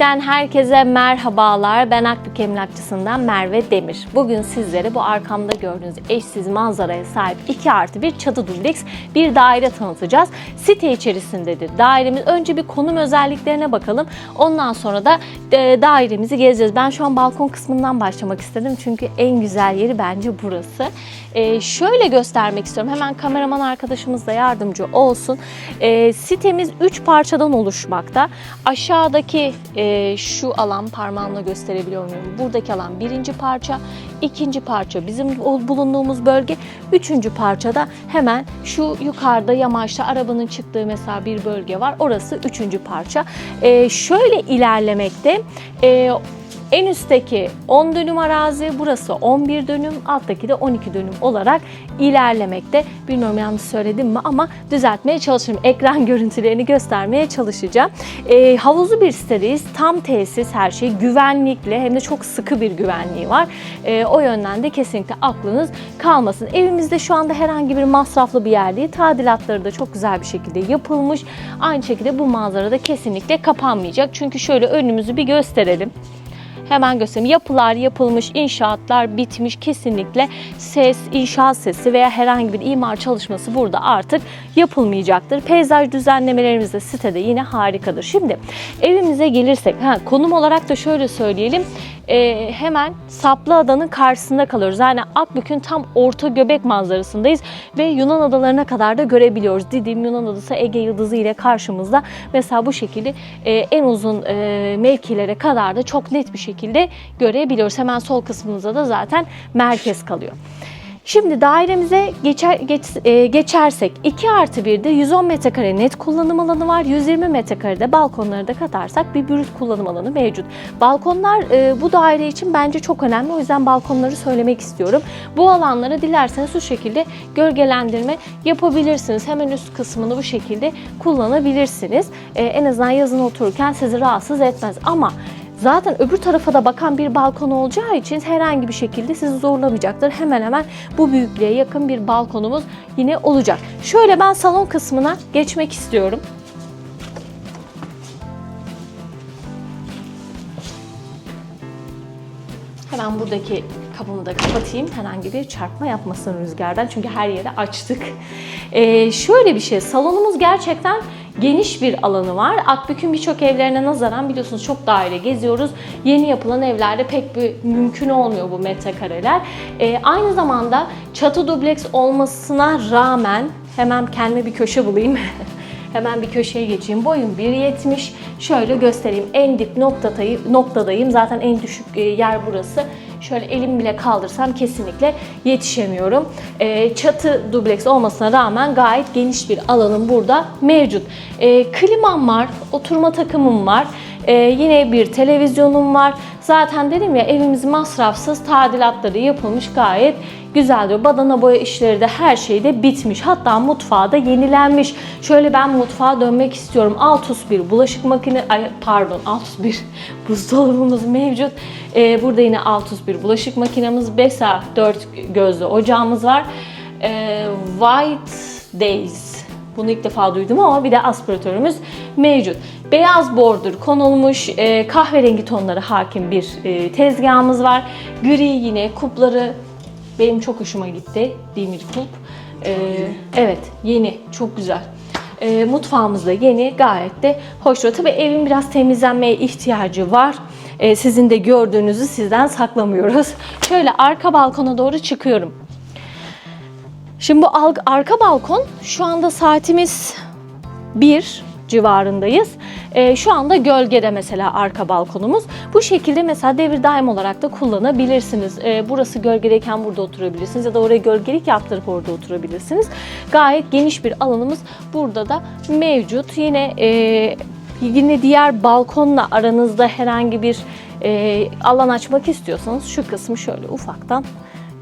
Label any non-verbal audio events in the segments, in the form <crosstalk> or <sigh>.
Akbük'ten herkese merhabalar. Ben Akbük Emlakçısından Merve Demir. Bugün sizlere bu arkamda gördüğünüz eşsiz manzaraya sahip 2 artı bir çatı dubleks bir daire tanıtacağız. Site içerisindedir dairemiz. Önce bir konum özelliklerine bakalım. Ondan sonra da e, dairemizi gezeceğiz. Ben şu an balkon kısmından başlamak istedim. Çünkü en güzel yeri bence burası. E, şöyle göstermek istiyorum. Hemen kameraman arkadaşımız da yardımcı olsun. E, sitemiz 3 parçadan oluşmakta. Aşağıdaki e, şu alan parmağımla gösterebiliyor muyum? Buradaki alan birinci parça, ikinci parça bizim bulunduğumuz bölge, üçüncü parçada hemen şu yukarıda yamaçta arabanın çıktığı mesela bir bölge var. Orası üçüncü parça. E, şöyle ilerlemekte. E, en üstteki 10 dönüm arazi, burası 11 dönüm, alttaki de 12 dönüm olarak ilerlemekte. Bilmiyorum yanlış söyledim mi ama düzeltmeye çalışırım. Ekran <laughs> görüntülerini göstermeye çalışacağım. Ee, havuzlu bir sitedeyiz. Tam tesis her şey güvenlikli hem de çok sıkı bir güvenliği var. Ee, o yönden de kesinlikle aklınız kalmasın. Evimizde şu anda herhangi bir masraflı bir yer değil. Tadilatları da çok güzel bir şekilde yapılmış. Aynı şekilde bu manzara da kesinlikle kapanmayacak. Çünkü şöyle önümüzü bir gösterelim. Hemen göstereyim. Yapılar yapılmış, inşaatlar bitmiş. Kesinlikle ses, inşaat sesi veya herhangi bir imar çalışması burada artık yapılmayacaktır. Peyzaj düzenlemelerimiz de sitede yine harikadır. Şimdi evimize gelirsek, ha, konum olarak da şöyle söyleyelim. Ee, hemen Saplı Adanın karşısında kalıyoruz. Yani Akbük'ün tam orta göbek manzarasındayız ve Yunan adalarına kadar da görebiliyoruz. Didim Yunan adası Ege Yıldızı ile karşımızda. Mesela bu şekilde e, en uzun e, mevkilere kadar da çok net bir şekilde görebiliyoruz. Hemen sol kısmımızda da zaten merkez kalıyor. Şimdi dairemize geçer, geç, e, geçersek 2 artı 1'de 110 metrekare net kullanım alanı var. 120 metrekarede balkonları da katarsak bir brüt kullanım alanı mevcut. Balkonlar e, bu daire için bence çok önemli. O yüzden balkonları söylemek istiyorum. Bu alanlara dilerseniz şu şekilde gölgelendirme yapabilirsiniz. Hemen üst kısmını bu şekilde kullanabilirsiniz. E, en azından yazın otururken sizi rahatsız etmez. Ama Zaten öbür tarafa da bakan bir balkon olacağı için herhangi bir şekilde sizi zorlamayacaktır. Hemen hemen bu büyüklüğe yakın bir balkonumuz yine olacak. Şöyle ben salon kısmına geçmek istiyorum. Hemen buradaki kapımı da kapatayım. Herhangi bir çarpma yapmasın rüzgardan. Çünkü her yeri açtık. Ee, şöyle bir şey. Salonumuz gerçekten geniş bir alanı var. Akbük'ün birçok evlerine nazaran biliyorsunuz çok daire geziyoruz. Yeni yapılan evlerde pek bir mümkün olmuyor bu metrekareler. Ee, aynı zamanda çatı dubleks olmasına rağmen hemen kendime bir köşe bulayım. <laughs> Hemen bir köşeye geçeyim. Boyum 1.70. Şöyle göstereyim. En dip noktadayım. Zaten en düşük e, yer burası. Şöyle elim bile kaldırsam kesinlikle yetişemiyorum. E, çatı dubleks olmasına rağmen gayet geniş bir alanım burada mevcut. E, klimam var, oturma takımım var. E, yine bir televizyonum var. Zaten dedim ya evimiz masrafsız, tadilatları yapılmış gayet güzel diyor. Badana boya işleri de her şey de bitmiş. Hatta mutfağı da yenilenmiş. Şöyle ben mutfağa dönmek istiyorum. Altus bir bulaşık makine, ay, pardon Altus bir <laughs> buzdolabımız mevcut. Ee, burada yine Altus bir bulaşık makinemiz, Besa 4 gözlü ocağımız var. Ee, White Days bunu ilk defa duydum ama bir de aspiratörümüz mevcut. Beyaz bordur konulmuş, e, kahverengi tonları hakim bir e, tezgahımız var. Gri yine kupları benim çok hoşuma gitti. Demir kulp. E, evet yeni, çok güzel. E, mutfağımız da yeni, gayet de hoş. Tabii evin biraz temizlenmeye ihtiyacı var. E, sizin de gördüğünüzü sizden saklamıyoruz. Şöyle arka balkona doğru çıkıyorum. Şimdi bu arka balkon şu anda saatimiz 1 civarındayız. Ee, şu anda gölgede mesela arka balkonumuz. Bu şekilde mesela devir daim olarak da kullanabilirsiniz. Ee, burası gölgedeyken burada oturabilirsiniz ya da oraya gölgelik yaptırıp orada oturabilirsiniz. Gayet geniş bir alanımız burada da mevcut. Yine e, yine diğer balkonla aranızda herhangi bir e, alan açmak istiyorsanız şu kısmı şöyle ufaktan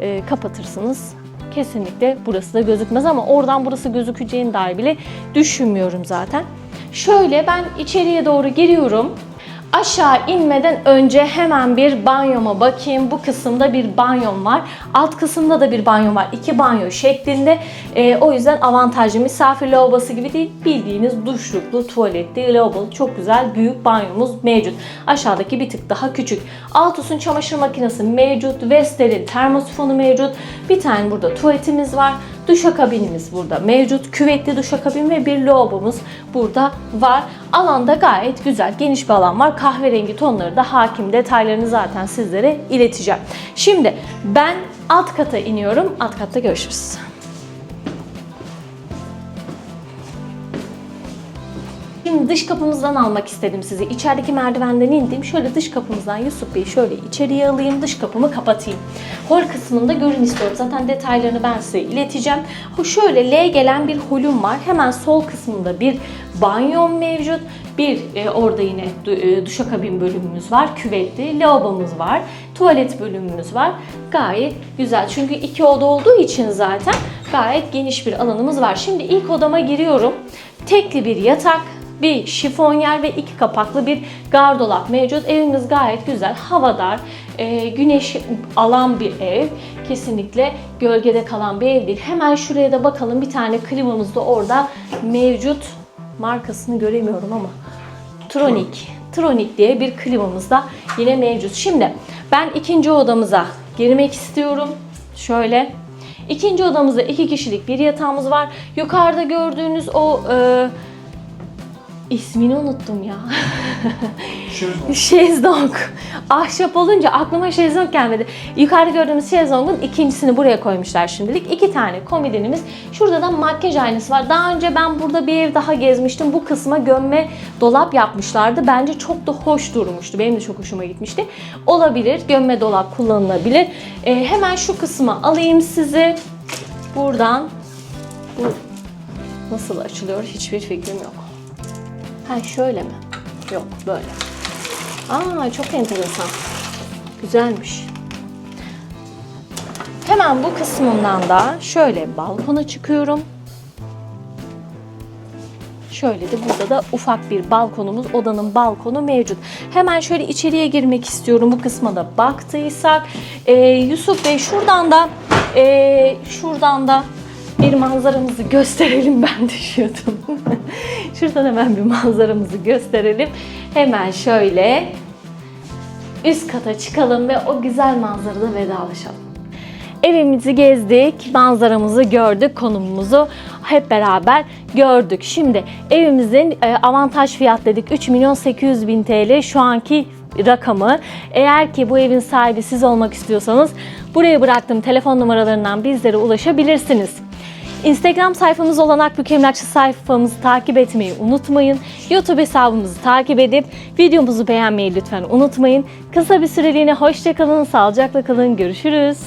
e, kapatırsınız. Kesinlikle burası da gözükmez ama oradan burası gözükeceğini dahi bile düşünmüyorum zaten. Şöyle ben içeriye doğru giriyorum. Aşağı inmeden önce hemen bir banyoma bakayım. Bu kısımda bir banyom var. Alt kısımda da bir banyom var. İki banyo şeklinde. Ee, o yüzden avantajlı misafir lavabosu gibi değil. Bildiğiniz duşluklu, tuvaletli, lavabolu çok güzel büyük banyomuz mevcut. Aşağıdaki bir tık daha küçük. Altus'un çamaşır makinesi mevcut. Vestel'in termosifonu mevcut. Bir tane burada tuvaletimiz var. Duşakabinimiz burada mevcut. Küvetli duşakabin ve bir lavabomuz burada var. Alanda gayet güzel, geniş bir alan var. Kahverengi tonları da hakim. Detaylarını zaten sizlere ileteceğim. Şimdi ben alt kata iniyorum. Alt katta görüşürüz. Dış kapımızdan almak istedim sizi. İçerideki merdivenden indim. Şöyle dış kapımızdan Yusuf Bey'i şöyle içeriye alayım. Dış kapımı kapatayım. Hol kısmında görün istiyorum. Zaten detaylarını ben size ileteceğim. Şöyle L gelen bir holüm var. Hemen sol kısmında bir banyom mevcut. Bir e, orada yine du- e, duşakabin bölümümüz var. Küvetli lavabomuz var. Tuvalet bölümümüz var. Gayet güzel. Çünkü iki oda olduğu için zaten gayet geniş bir alanımız var. Şimdi ilk odama giriyorum. Tekli bir yatak, bir şifonyer ve iki kapaklı bir gardolap mevcut. Evimiz gayet güzel, havadar, e, güneş alan bir ev. Kesinlikle gölgede kalan bir ev değil. Hemen şuraya da bakalım. Bir tane klimamız da orada mevcut. Markasını göremiyorum ama. Tronic. Tronic diye bir klimamız da yine mevcut. Şimdi ben ikinci odamıza girmek istiyorum. Şöyle. İkinci odamızda iki kişilik bir yatağımız var. Yukarıda gördüğünüz o e, ismini unuttum ya. <laughs> Şezlong. Şezlong. Ahşap olunca aklıma şezlong gelmedi. Yukarıda gördüğümüz şezlongun ikincisini buraya koymuşlar şimdilik. İki tane komodinimiz. Şurada da makyaj aynası var. Daha önce ben burada bir ev daha gezmiştim. Bu kısma gömme dolap yapmışlardı. Bence çok da hoş durmuştu. Benim de çok hoşuma gitmişti. Olabilir. Gömme dolap kullanılabilir. Ee, hemen şu kısma alayım sizi. Buradan. Bu nasıl açılıyor hiçbir fikrim yok. Ha şöyle mi? Yok böyle. Aa çok enteresan. Güzelmiş. Hemen bu kısmından da şöyle balkona çıkıyorum. Şöyle de burada da ufak bir balkonumuz, odanın balkonu mevcut. Hemen şöyle içeriye girmek istiyorum bu kısma da baktıysak. Ee, Yusuf Bey şuradan da ee, şuradan da bir manzaramızı gösterelim <laughs> ben düşüyordum. şuradan hemen bir manzaramızı gösterelim. Hemen şöyle üst kata çıkalım ve o güzel manzarada vedalaşalım. Evimizi gezdik, manzaramızı gördük, konumumuzu hep beraber gördük. Şimdi evimizin e, avantaj fiyat dedik 3 milyon 800 bin TL şu anki rakamı. Eğer ki bu evin sahibi siz olmak istiyorsanız buraya bıraktığım telefon numaralarından bizlere ulaşabilirsiniz. Instagram sayfamız olan Akbük Emlakçı sayfamızı takip etmeyi unutmayın. YouTube hesabımızı takip edip videomuzu beğenmeyi lütfen unutmayın. Kısa bir süreliğine hoşçakalın, sağlıcakla kalın, görüşürüz.